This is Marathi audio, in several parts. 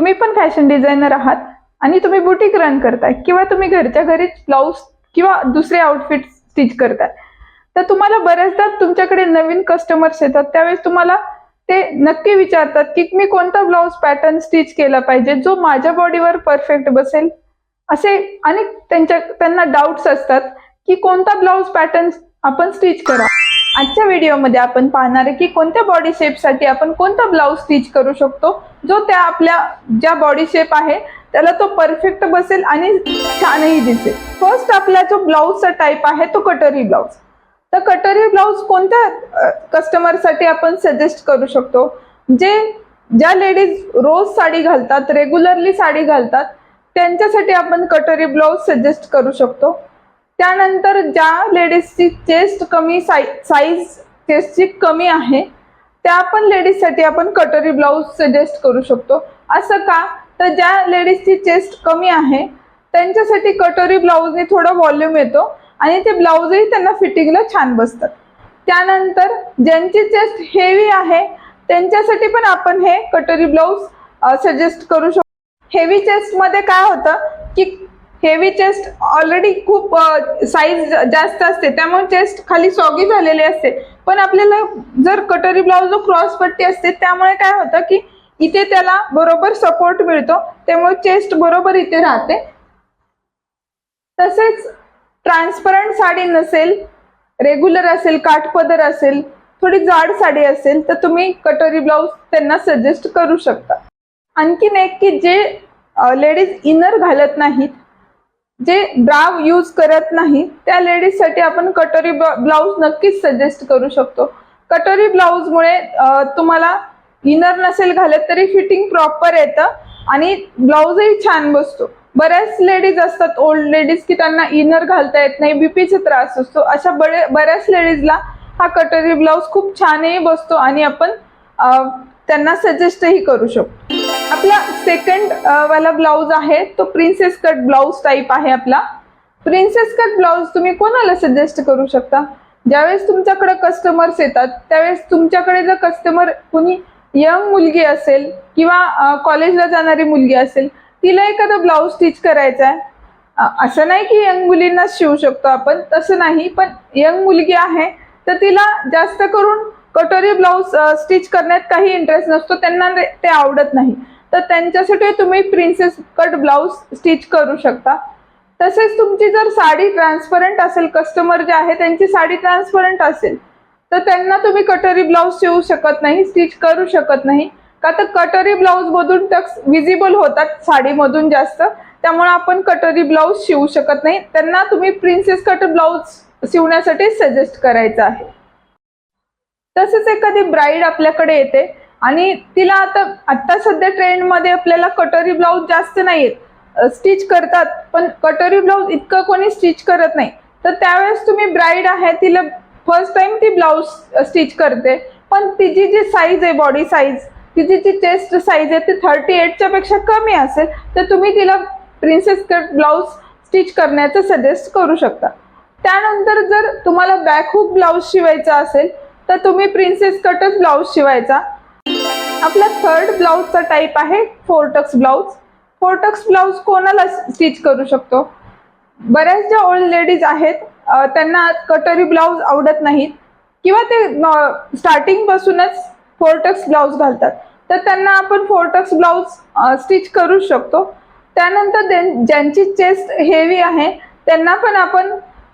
तुम्ही पण फॅशन डिझायनर आहात आणि तुम्ही बुटीक रन करताय किंवा तुम्ही घरच्या घरीच ब्लाऊज किंवा दुसरे आउटफिट स्टिच करताय. तर तुम्हाला बऱ्याचदा तुमच्याकडे नवीन कस्टमर्स येतात. त्यावेळेस तुम्हाला ते नक्की विचारतात की मी कोणता ब्लाऊज पॅटर्न स्टिच केला पाहिजे जो माझ्या बॉडीवर परफेक्ट बसेल? असे अनेक त्यांच्या त्यांना डाऊट्स असतात की कोणता ब्लाऊज पॅटर्न आपण स्टिच करा आजच्या व्हिडिओमध्ये आपण पाहणार आहे की कोणत्या बॉडी शेपसाठी आपण कोणता ब्लाऊज स्टिच करू शकतो? जो त्या आपल्या ज्या बॉडी शेप आहे त्याला तो परफेक्ट बसेल आणि छानही दिसेल. फर्स्ट आपला जो ब्लाऊजचा टाईप आहे तो कटोरी ब्लाऊज तर कटोरी ब्लाऊज कोणत्या कस्टमरसाठी आपण सजेस्ट करू शकतो? जे ज्या लेडीज रोज साडी घालतात रेग्युलरली साडी घालतात त्यांच्यासाठी आपण कटोरी ब्लाऊज सजेस्ट करू शकतो. त्यानंतर ज्या लेडीजची चेस्ट कमी साई साईज चेस्टची कमी आहे त्या पण लेडीजसाठी आपण कटोरी ब्लाऊज सजेस्ट करू शकतो. असं का? तर ज्या लेडीजची चेस्ट कमी आहे त्यांच्यासाठी कटोरी ब्लाऊजने थोडं व्हॉल्यूम येतो आणि ते ब्लाऊजही त्यांना फिटिंगला छान बसतात. त्यानंतर ज्यांची चेस्ट हेवी आहे त्यांच्यासाठी पण आपण हे कटोरी ब्लाऊज सजेस्ट करू शकतो हेवी चेस्टमध्ये काय होतं की हेवी चेस्ट ऑलरेडी खूप साईज जास्त असते. त्यामुळे चेस्ट खाली सॉगी झालेली असते. पण आपल्याला जर कटोरी ब्लाऊज क्रॉस पट्टी असते त्यामुळे काय होतं की इथे त्याला बरोबर सपोर्ट मिळतो. त्यामुळे चेस्ट बरोबर इथे राहते. तसेच ट्रान्सपरंट साडी नसेल रेग्युलर असेल काठपदर असेल थोडी जाड साडी असेल तर तुम्ही कटोरी ब्लाऊज त्यांना सजेस्ट करू शकता. आणखीन एक की जे लेडीज इनर घालत नाहीत जे ब्राव यूज करत नाही त्या लेडीजसाठी आपण कटोरी ब्लाऊज नक्कीच सजेस्ट करू शकतो. कटोरी ब्लाऊजमुळे तुम्हाला इनर नसेल घालत तरी फिटिंग प्रॉपर येतं आणि ब्लाऊजही छान बसतो. बऱ्याच लेडीज असतात ओल्ड लेडीज की त्यांना इनर घालता येत नाही बीपीचा त्रास असतो. अशा बरे बऱ्याच लेडीजला हा कटोरी ब्लाऊज खूप छानही बसतो आणि आपण त्यांना सजेस्टही करू शकतो. आपला सेकंड वाला ब्लाऊज आहे तो प्रिन्सेस कट ब्लाऊज टाईप आहे आपला. प्रिन्सेस कट ब्लाऊज तुम्ही कोणाला सजेस्ट करू शकता? ज्यावेळेस तुमच्याकडे कस्टमर्स येतात त्यावेळेस तुमच्याकडे जर कस्टमर कुणी यंग मुलगी असेल किंवा कॉलेजला जाणारी मुलगी असेल तिला एखादा ब्लाऊज स्टिच करायचा आहे. असं नाही की यंग मुलींना शिवू शकतो आपण तसं नाही पण यंग मुलगी आहे तर तिला जास्त करून कटोरी ब्लाऊज स्टिच करण्यात काही इंटरेस्ट नसतो त्यांना ते आवडत नाही. तर त्यांच्यासाठी तुम्ही प्रिन्सेस कट ब्लाऊज स्टिच करू शकता. तसेच तुमची जर साडी ट्रान्सपरंट असेल कस्टमर जे आहे त्यांची साडी ट्रान्सपरंट असेल तर त्यांना तुम्ही कटोरी ब्लाऊज शिवू शकत नाही स्टिच करू शकत नाही. का तर कटोरी ब्लाऊज मधून टक्स विजिबल होतात साडीमधून जास्त त्यामुळे आपण कटोरी ब्लाऊज शिवू शकत नाही. त्यांना तुम्ही प्रिन्सेस कट ब्लाऊज शिवण्यासाठी सजेस्ट करायचं आहे. तसेच एखादी ब्राईड आपल्याकडे येते आणि तिला आता आता सध्या ट्रेंडमध्ये आपल्याला कटोरी ब्लाऊज जास्त नाहीयेत. स्टिच करतात पण कटोरी ब्लाऊज इतकं कोणी स्टिच करत नाही. तर त्यावेळेस तुम्ही ब्राईड आहे तिला फर्स्ट टाइम ती ब्लाऊज स्टिच करते. पण तिची जी साईज आहे बॉडी साईज तिची जी चेस्ट साईज आहे ती थर्टी एटच्या पेक्षा कमी असेल तर तुम्ही तिला प्रिन्सेस कट ब्लाऊज स्टिच करण्याचं सजेस्ट करू शकता. त्यानंतर जर तुम्हाला बॅकहूक ब्लाऊज शिवायचा असेल तर तुम्ही प्रिन्सेस कटच ब्लाऊज शिवायचा. आपला थर्ड ब्लाऊजचा टाईप आहे four tucks blouse four tucks blouse कोणाला स्टिच करू शकतो? बऱ्याच ज्या ओल्ड लेडीज आहेत त्यांना कटोरी ब्लाऊज आवडत नाहीत. किंवा ते स्टार्टिंग पासूनच फोरटक्स ब्लाऊज घालतात. तर त्यांना आपण फोरटक्स ब्लाऊज स्टिच करू शकतो. त्यानंतर ज्यांची चेस्ट हेवी आहे त्यांना पण आपण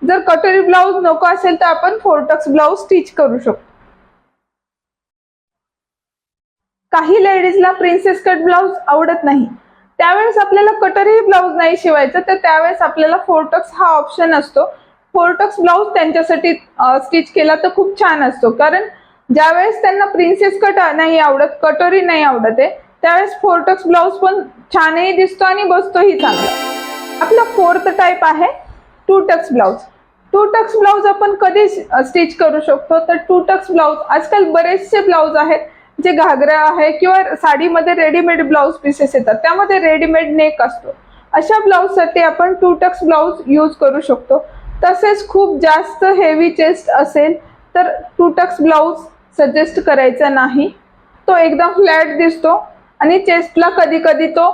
जर कटोरी ब्लाऊज नको असेल तर आपण फोरटक्स ब्लाऊज स्टिच करू शकतो. काही लेडीजला प्रिन्सेस कट ब्लाऊज आवडत नाही. त्यावेळेस आपल्याला कटोरी ब्लाऊज नाही शिवायचं तर त्यावेळेस आपल्याला फोरटक्स हा ऑप्शन असतो. फोरटक्स ब्लाऊज त्यांच्यासाठी स्टिच केला तर खूप छान असतो. कारण ज्यावेळेस त्यांना प्रिन्सेस कट नाही आवडत कटोरी नाही आवडत आहे त्यावेळेस फोरटक्स ब्लाऊज पण छानही दिसतो आणि बसतोही चांगला आपला फोर्थ टाईप आहे two tucks blouse two tucks blouse आपण कधी स्टिच करू शकतो? तर टू टक्स ब्लाऊज आजकाल बरेचसे ब्लाऊज आहेत. जे घागरा आहे किंवा साडीमध्ये रेडीमेड ब्लाऊज पीसेस येतात त्यामध्ये रेडीमेड नेक असतो. अशा ब्लाऊजसाठी आपण टू टक्स ब्लाऊज यूज करू शकतो. तसेच खूप जास्त हेवी चेस्ट असेल तर टू टक्स ब्लाऊज सजेस्ट करायचा नाही. तो एकदम फ्लॅट दिसतो आणि चेस्टला कधी कधी तो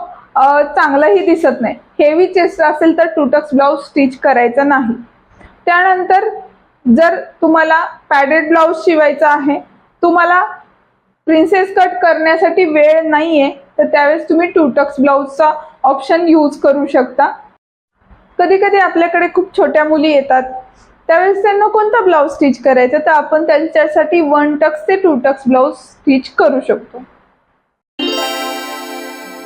चांगलाही दिसत नाही. हेवी चेस्ट असेल तर टू टक्स ब्लाऊज स्टिच करायचा नाही. त्यानंतर जर तुम्हाला पॅडेड ब्लाऊज शिवायचा आहे तुम्हाला प्रिन्सेस कट करण्यासाठी वेळ नाहीये तर त्यावेळेस तुम्ही टूटक्स ब्लाऊजचा ऑप्शन यूज करू शकता. कधी कधी आपल्याकडे खूप छोट्या मुली येतात. त्यावेळेस त्यांना कोणता ब्लाऊज स्टिच करायचा तर आपण त्यांच्यासाठी वन टक्स ते टू टक्स ब्लाऊज स्टिच करू शकतो.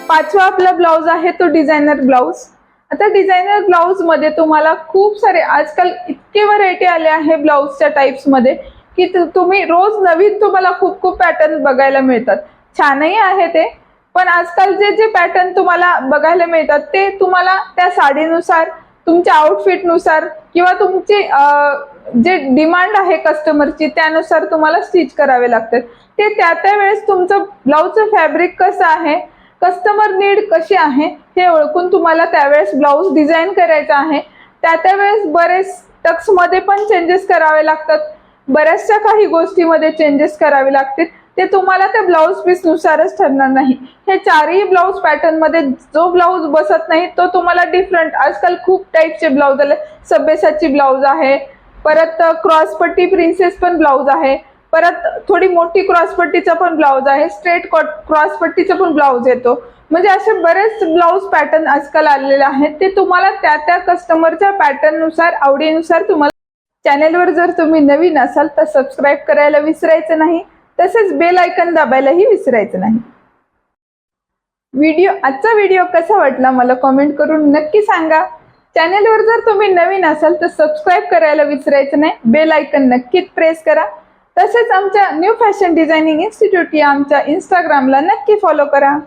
पाचवा आपला ब्लाऊज आहे तो डिझायनर ब्लाऊज आता डिझायनर ब्लाऊजमध्ये तुम्हाला खूप सारे आजकाल इतके व्हरायटी आले आहे ब्लाऊजच्या टाइप्समध्ये. की तुम्ही रोज नवीन तुम्हाला खूप खूप पॅटर्न बघायला मिळतात. छानही आहे ते पण आजकाल जे जे पॅटर्न तुम्हाला बघायला मिळतात ते तुम्हाला त्या साडीनुसार तुमच्या आउटफिटनुसार किंवा तुमची जे डिमांड आहे कस्टमरची त्यानुसार तुम्हाला स्टिच करावे लागतात. ते त्या त्या वेळेस तुमचं ब्लाऊजचं फॅब्रिक कसं आहे कस्टमर नीड कशी आहे हे ओळखून तुम्हाला त्यावेळेस ब्लाऊज डिझाईन करायचा आहे. त्या त्यावेळेस बरेच टक्समध्ये पण चेंजेस करावे लागतात. बऱ्याचशा काही गोष्टीमध्ये चेंजेस करावे लागतील. ते तुम्हाला त्या ब्लाऊज पीस नुसारच ठरणार नाही. हे चारही ब्लाऊज पॅटर्नमध्ये जो ब्लाऊज बसत नाही तो तुम्हाला डिफरंट आजकाल खूप टाईपचे ब्लाऊज आले. सभ्यसाची ब्लाऊज आहे. परत क्रॉसपट्टी प्रिन्सेस पण ब्लाऊज आहे. परत थोडी मोठी क्रॉसपट्टीचा पण ब्लाऊज आहे. स्ट्रेट कॉट क्रॉसपट्टीचा पण ब्लाऊज येतो. म्हणजे असे बरेच ब्लाऊज पॅटर्न आजकाल आलेले आहेत. ते तुम्हाला त्या त्या कस्टमरच्या पॅटर्ननुसार आवडीनुसार तुम्हाला चॅनेलवर जर तुम्ही नवीन असाल तर सबस्क्राईब करायला विसरायचं नाही तसेच बेल आयकन दाबायलाही विसरायचं नाही. व्हिडिओ आजचा व्हिडिओ कसा वाटला मला कमेंट करून नक्की सांगा. चॅनेलवर जर तुम्ही नवीन असाल तर सबस्क्राईब करायला विसरायचं नाही बेल आयकन नक्कीच प्रेस करा. तसेच आमच्या न्यू फॅशन डिझायनिंग इन्स्टिट्यूट या आमच्या इंस्टाग्रामला नक्की फॉलो करा.